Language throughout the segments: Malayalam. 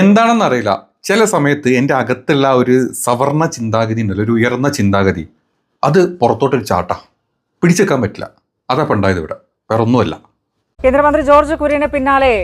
എന്താണെന്ന് അറിയില്ല. ചില സമയത്ത് എന്റെ അകത്തുള്ള ഒരു സവർണ ചിന്താഗതി ഉണ്ടല്ലോ ഒരു ഉയർന്ന ചിന്താഗതി. അത് പുറത്തോട്ടൊരു ചാട്ട. പിടിച്ചെക്കാൻ പറ്റില്ല. അതാ പണ്ടായത് ഇവിടെ. വേറെ ഒന്നുമല്ല കേന്ദ്രമന്ത്രി ജോർജ് കുര്യന് പിന്നാലെ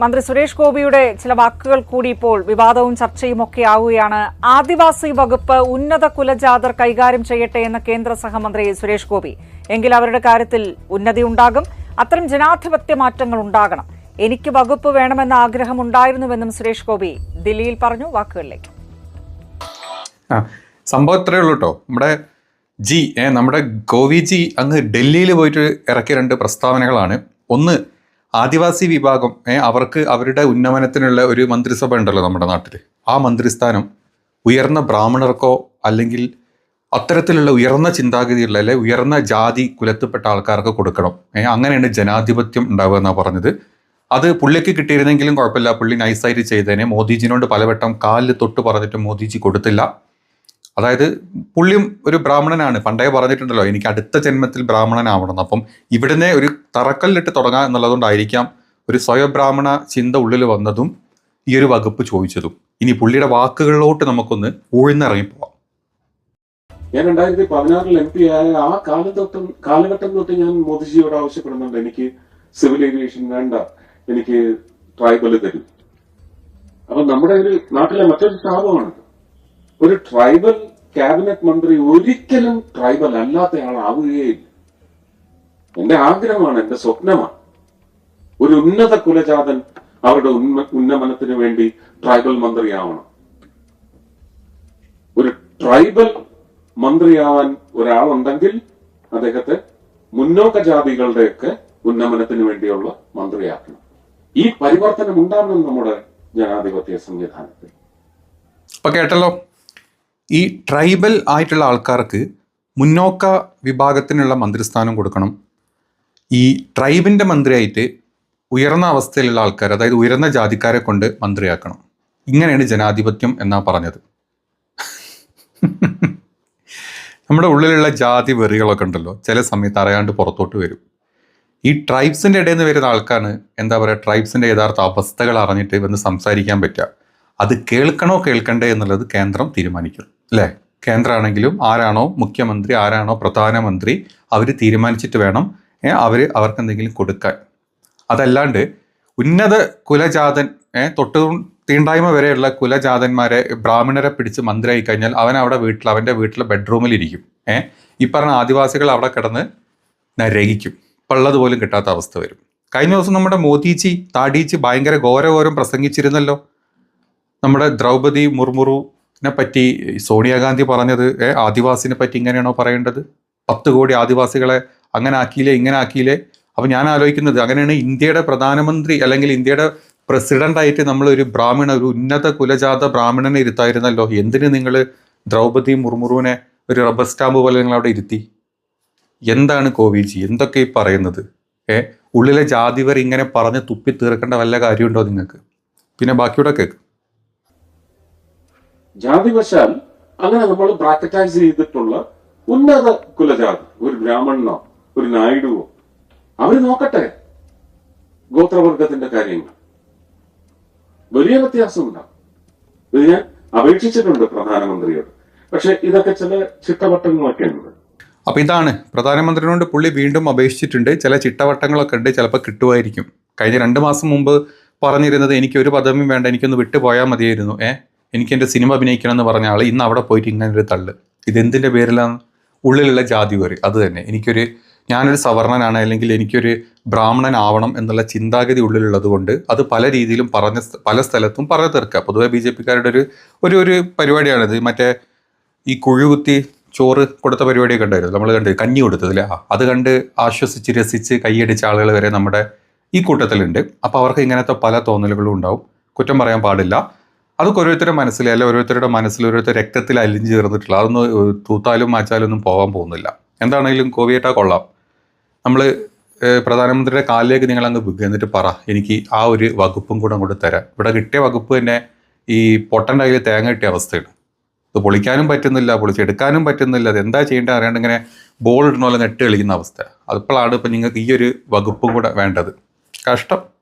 മന്ത്രി സുരേഷ് ഗോപിയുടെ ചില വാക്കുകൾ കൂടി ഇപ്പോൾ വിവാദവും ചർച്ചയും ഒക്കെ ആവുകയാണ്. ആദിവാസി വകുപ്പ് ഉന്നത കുലജാതർ കൈകാര്യം ചെയ്യട്ടെ എന്ന കേന്ദ്ര സഹമന്ത്രി സുരേഷ് ഗോപി. എങ്കിൽ അവരുടെ കാര്യത്തിൽ ഉന്നതി ഉണ്ടാകും. അത്തരം ജനാധിപത്യ മാറ്റങ്ങൾ ഉണ്ടാകണം. എനിക്ക് വകുപ്പ് വേണമെന്ന ആഗ്രഹം ഉണ്ടായിരുന്നുവെന്നും സുരേഷ് ഗോപി ദില്ലിയിൽ പറഞ്ഞു വാക്കുകളിലേക്ക്. സംഭവം ഇത്രയേ ഉള്ളൂ കേട്ടോ നമ്മുടെ ജി ഏ നമ്മുടെ ഗോവിജി അങ്ങ് ഡൽഹിയിൽ പോയിട്ട് ഇറക്കിയ രണ്ട് പ്രസ്താവനകളാണ്. ഒന്ന് ആദിവാസി വിഭാഗം അവർക്ക് അവരുടെ ഉന്നമനത്തിനുള്ള ഒരു മന്ത്രിസഭ ഉണ്ടല്ലോ നമ്മുടെ നാട്ടിൽ ആ മന്ത്രിസ്ഥാനം ഉയർന്ന ബ്രാഹ്മണർക്കോ അല്ലെങ്കിൽ അത്തരത്തിലുള്ള ഉയർന്ന ചിന്താഗതിയുള്ള അല്ലെ ഉയർന്ന ജാതി കുലത്തിൽപ്പെട്ട ആൾക്കാർക്ക് കൊടുക്കണം. അങ്ങനെയാണ് ജനാധിപത്യം ഉണ്ടാവുക എന്നാണ് പറഞ്ഞത്. അത് പുള്ളിക്ക് കിട്ടിയിരുന്നെങ്കിലും കുഴപ്പമില്ല. പുള്ളി നൈസായിട്ട് ചെയ്തേനെ. മോദിജിനോട് പലവട്ടം കാലിൽ തൊട്ട് പറഞ്ഞിട്ട് മോദിജി കൊടുത്തില്ല. അതായത് പുള്ളിയും ഒരു ബ്രാഹ്മണനാണ്. പണ്ടേ പറഞ്ഞിട്ടുണ്ടല്ലോ എനിക്ക് അടുത്ത ജന്മത്തിൽ ബ്രാഹ്മണനാവണം. അപ്പം ഇവിടുന്ന് ഒരു തറക്കല്ലിട്ട് തുടങ്ങാം എന്നുള്ളതുകൊണ്ടായിരിക്കാം ഒരു സ്വയബ്രാഹ്മണ ചിന്ത ഉള്ളിൽ വന്നതും ഈ ഒരു വകുപ്പ് ചോദിച്ചതും. ഇനി പുള്ളിയുടെ വാക്കുകളിലോട്ട് നമുക്കൊന്ന് ഊഴ്ന്നിറങ്ങിപ്പോവാം. ഞാൻ രണ്ടായിരത്തി പതിനാറിൽ എം പി ആയ ആ കാലത്തൊട്ടും കാലഘട്ടം തൊട്ട് ഞാൻ മോദിജിയോട് ആവശ്യപ്പെടുന്നുണ്ട്. എനിക്ക് സിവിൽ ഏവിയേഷൻ വേണ്ട. എനിക്ക് ട്രൈബൽ തരും. അപ്പൊ നമ്മുടെ ഒരു നാട്ടിലെ മറ്റൊരു ശാപമാണ്. ഒരു ട്രൈബൽ ക്യാബിനറ്റ് മന്ത്രി ഒരിക്കലും ട്രൈബൽ അല്ലാത്ത ആളാവുകയില്ല. എന്റെ ആഗ്രഹമാണ് എന്റെ സ്വപ്നമാണ്. ഒരു ഉന്നത കുലജാതൻ അവരുടെ ഉന്ന- ഉന്നമനത്തിന് വേണ്ടി ട്രൈബൽ മന്ത്രിയാവണം. ഒരു ട്രൈബൽ മന്ത്രിയാവാൻ ഒരാളുണ്ടെങ്കിൽ അദ്ദേഹത്തെ മുന്നോക്ക ജാതികളുടെയൊക്കെ ഉന്നമനത്തിന് വേണ്ടിയുള്ള മന്ത്രിയാക്കണം. ഈ പരിവർത്തനം ഉണ്ടാകണം നമ്മുടെ ജനാധിപത്യ സംവിധാനത്തിൽ. അപ്പൊ കേട്ടല്ലോ ഈ ട്രൈബൽ ആയിട്ടുള്ള ആൾക്കാർക്ക് മുന്നോക്ക വിഭാഗത്തിനുള്ള മന്ത്രിസ്ഥാനം കൊടുക്കണം. ഈ ട്രൈബിന്റെ മന്ത്രിയായിട്ട് ഉയർന്ന അവസ്ഥയിലുള്ള ആൾക്കാർ അതായത് ഉയർന്ന ജാതിക്കാരെ കൊണ്ട് മന്ത്രിയാക്കണം. ഇങ്ങനെയാണ് ജനാധിപത്യം എന്നാ പറഞ്ഞത്. നമ്മുടെ ഉള്ളിലുള്ള ജാതി വെറികളൊക്കെ ഉണ്ടല്ലോ ചില സമയത്ത് അറിയാണ്ട് പുറത്തോട്ട് വരും. ഈ ട്രൈബ്സിന്റെ ഇടയിൽ നിന്ന് വരുന്ന ആൾക്കാണ് എന്താ പറയുക ട്രൈബ്സിന്റെ യഥാർത്ഥ അവസ്ഥകൾ അറിഞ്ഞിട്ട് വന്ന് സംസാരിക്കാൻ പറ്റുക. അത് കേൾക്കണോ കേൾക്കണ്ടേ എന്നുള്ളത് കേന്ദ്രം തീരുമാനിക്കും. അല്ലേ? കേന്ദ്രമാണെങ്കിലും ആരാണോ മുഖ്യമന്ത്രി ആരാണോ പ്രധാനമന്ത്രി അവർ തീരുമാനിച്ചിട്ട് വേണം അവർ അവർക്ക് എന്തെങ്കിലും കൊടുക്കാൻ. അതല്ലാണ്ട് ഉന്നത കുലജാതൻ തൊട്ട് തീണ്ടായ്മ വരെയുള്ള കുലജാതന്മാരെ ബ്രാഹ്മണരെ പിടിച്ച് മന്ത്രിയായി കഴിഞ്ഞാൽ അവൻ അവിടെ വീട്ടിൽ അവന്റെ വീട്ടിലെ ബെഡ്റൂമിലിരിക്കും ഏഹ് ഈ പറഞ്ഞ ആദിവാസികൾ അവിടെ കിടന്ന് നരകിക്കും പള്ളത് പോലും കിട്ടാത്ത അവസ്ഥ വരും. കഴിഞ്ഞ ദിവസം നമ്മുടെ മോദിജി താടിജി ഭയങ്കര ഘോരഘോരം പ്രസംഗിച്ചിരുന്നല്ലോ. നമ്മുടെ ദ്രൗപദി മുർമുറുവിനെ പറ്റി സോണിയാഗാന്ധി പറഞ്ഞത് ആദിവാസിനെ പറ്റി ഇങ്ങനെയാണോ പറയേണ്ടത്? പത്ത് കോടി ആദിവാസികളെ അങ്ങനെ ആക്കിയില്ലേ ഇങ്ങനെ ആക്കിയില്ലേ? അപ്പം ഞാൻ ആലോചിക്കുന്നത് അങ്ങനെയാണ് ഇന്ത്യയുടെ പ്രധാനമന്ത്രി അല്ലെങ്കിൽ ഇന്ത്യയുടെ നമ്മൾ ഒരു ബ്രാഹ്മണ ഒരു ഉന്നത കുലജാത ബ്രാഹ്മണനെ ഇരുത്തായിരുന്നല്ലോ. എന്തിന് നിങ്ങൾ ദ്രൗപദി മുർമുറുവിനെ ഒരു റബ്ബർ സ്റ്റാമ്പ് പോലെ നിങ്ങൾ അവിടെ ഇരുത്തി? എന്താണ് കോവിജി? എന്തൊക്കെ ഈ പറയുന്നത്? ഏ? ഉള്ളിലെ ജാതിവർ ഇങ്ങനെ പറഞ്ഞ് തുപ്പി തീർക്കേണ്ട വല്ല കാര്യമുണ്ടോ നിങ്ങൾക്ക്? പിന്നെ ബാക്കിയൂടെ കേക്ക് ജാതിവശാൽ അങ്ങനെ നമ്മൾ ബ്രാക്കറ്റൈസ് ചെയ്തിട്ടുള്ള ഉന്നത കുലജാതി ഒരു ബ്രാഹ്മണനോ ഒരു നായിഡുവോ അവർ നോക്കട്ടെ ഗോത്രവർഗത്തിന്റെ കാര്യങ്ങൾ. വലിയ വ്യത്യാസമുണ്ടാവും ഇത് ഞാൻ അപേക്ഷിച്ചിട്ടുണ്ട് പ്രധാനമന്ത്രിയോട്. പക്ഷെ ഇതൊക്കെ ചില ചിട്ടവട്ടങ്ങളൊക്കെ ഉണ്ട് അപ്പോൾ ഇതാണ്. പ്രധാനമന്ത്രിയോട് പുള്ളി വീണ്ടും അപേക്ഷിച്ചിട്ടുണ്ട്. ചില ചിട്ടവട്ടങ്ങളൊക്കെ ഉണ്ട്. ചിലപ്പോൾ കിട്ടുമായിരിക്കും. കഴിഞ്ഞ രണ്ട് മാസം മുമ്പ് പറഞ്ഞിരുന്നത് എനിക്ക് ഒരു പദവിയും വേണ്ട എനിക്കൊന്ന് വിട്ടുപോയാൽ മതിയായിരുന്നു. ഏ? എനിക്ക് എന്റെ സിനിമ അഭിനയിക്കണം എന്ന് പറഞ്ഞ ആൾ ഇന്ന് അവിടെ പോയിട്ട് ഇങ്ങനെ ഒരു തള്ള്. ഇതെന്തിന്റെ പേരിലാണ്? ഉള്ളിലുള്ള ജാതി വരെ. അത് തന്നെ. എനിക്കൊരു ഞാനൊരു സവർണനാണ് അല്ലെങ്കിൽ എനിക്കൊരു ബ്രാഹ്മണനാവണം എന്നുള്ള ചിന്താഗതി ഉള്ളിലുള്ളത് കൊണ്ട് അത് പല രീതിയിലും പറഞ്ഞ പല സ്ഥലത്തും പറഞ്ഞു തീർക്കുക പൊതുവെ ബി ജെ പിക്കാരുടെ ഒരു ഒരു ഒരു പരിപാടിയാണിത്. മറ്റേ ഈ കുഴികുത്തി ചോറ് കൊടുത്ത പരിപാടിയൊക്കെ ഉണ്ടായിരുന്നു. നമ്മൾ കണ്ട് കഞ്ഞി കൊടുത്തതില്ലേ അത് കണ്ട് ആശ്വസിച്ച് രസിച്ച് കൈയടിച്ച ആളുകൾ വരെ നമ്മുടെ ഈ കൂട്ടത്തിലുണ്ട്. അപ്പോൾ അവർക്ക് ഇങ്ങനത്തെ പല തോന്നലുകളും ഉണ്ടാവും. കുറ്റം പറയാൻ പാടില്ല. അതൊക്കെ ഓരോരുത്തരുടെ മനസ്സിൽ അല്ല ഓരോരുത്തരുടെ മനസ്സിൽ ഓരോരുത്തർ രക്തത്തിൽ അലിഞ്ഞു ചേർന്നിട്ടില്ല അതൊന്നും തൂത്താലും മാച്ചാലും ഒന്നും പോകാൻ പോകുന്നില്ല. എന്താണെങ്കിലും കോവിയേറ്റാ കൊള്ളാം. നമ്മൾ പ്രധാനമന്ത്രിയുടെ കാലിലേക്ക് നിങ്ങൾ അങ്ങ് വിൽക്കുക എന്നിട്ട് പറ. എനിക്ക് ആ ഒരു വകുപ്പും കൂടെ അങ്ങോട്ട് തരാം. ഇവിടെ കിട്ടിയ വകുപ്പ് തന്നെ ഈ പൊട്ടന്റെ കയ്യിൽ തേങ്ങ കിട്ടിയ അവസ്ഥയാണ്. ഇത് പൊളിക്കാനും പറ്റുന്നില്ല പൊളിച്ചെടുക്കാനും പറ്റുന്നില്ല. അത് എന്താ ചെയ്യേണ്ടത് അറിയാണ്ട് ഇങ്ങനെ ബോൾ ഇടണ നെട്ട് കളിക്കുന്ന അവസ്ഥ. അതിപ്പോഴാണ് ഇപ്പം നിങ്ങൾക്ക് ഈ ഒരു വകുപ്പ് കൂടെ വേണ്ടത്. കഷ്ടം.